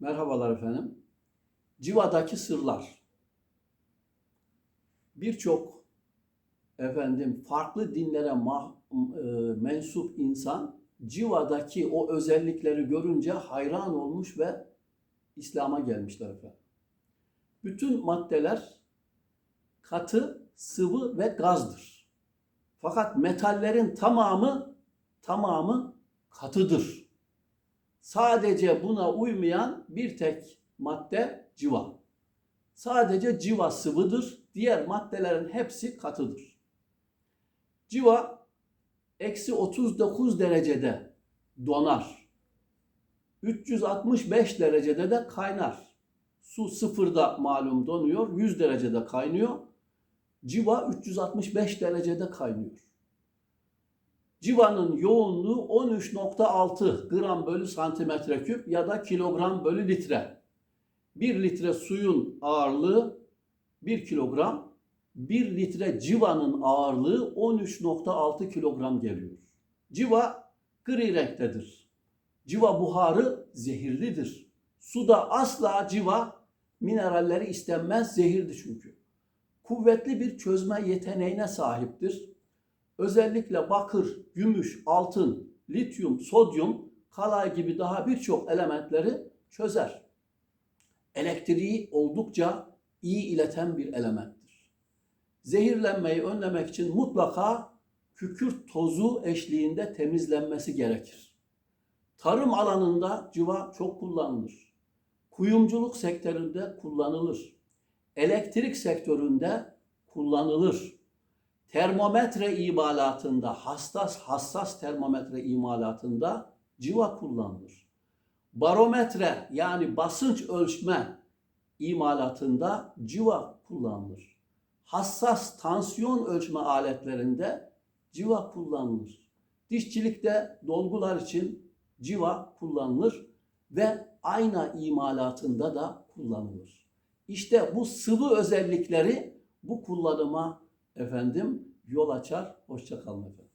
Merhabalar efendim. Civa'daki sırlar. Birçok efendim farklı dinlere mah- e, mensup insan Civa'daki o özellikleri görünce hayran olmuş ve İslam'a gelmişler efendim. Bütün maddeler katı, sıvı ve gazdır. Fakat metallerin tamamı tamamı katıdır. Sadece buna uymayan bir tek madde civa. Sadece civa sıvıdır. Diğer maddelerin hepsi katıdır. Civa eksi 39 derecede donar. 365 derecede de kaynar. Su sıfırda malum donuyor. 100 derecede kaynıyor. Civa 365 derecede kaynıyor. Civanın yoğunluğu 13.6 gram bölü santimetre küp ya da kilogram bölü litre. 1 litre suyun ağırlığı 1 kilogram, 1 litre civanın ağırlığı 13.6 kilogram geliyor. Civa gri renktedir. Civa buharı zehirlidir. Suda asla civa mineralleri istenmez, zehirdir çünkü. Kuvvetli bir çözme yeteneğine sahiptir özellikle bakır, gümüş, altın, lityum, sodyum, kalay gibi daha birçok elementleri çözer. Elektriği oldukça iyi ileten bir elementtir. Zehirlenmeyi önlemek için mutlaka kükürt tozu eşliğinde temizlenmesi gerekir. Tarım alanında civa çok kullanılır. Kuyumculuk sektöründe kullanılır. Elektrik sektöründe kullanılır termometre imalatında, hassas hassas termometre imalatında civa kullanılır. Barometre yani basınç ölçme imalatında civa kullanılır. Hassas tansiyon ölçme aletlerinde civa kullanılır. Dişçilikte dolgular için civa kullanılır ve ayna imalatında da kullanılır. İşte bu sıvı özellikleri bu kullanıma efendim yol açar. Hoşça kalın efendim.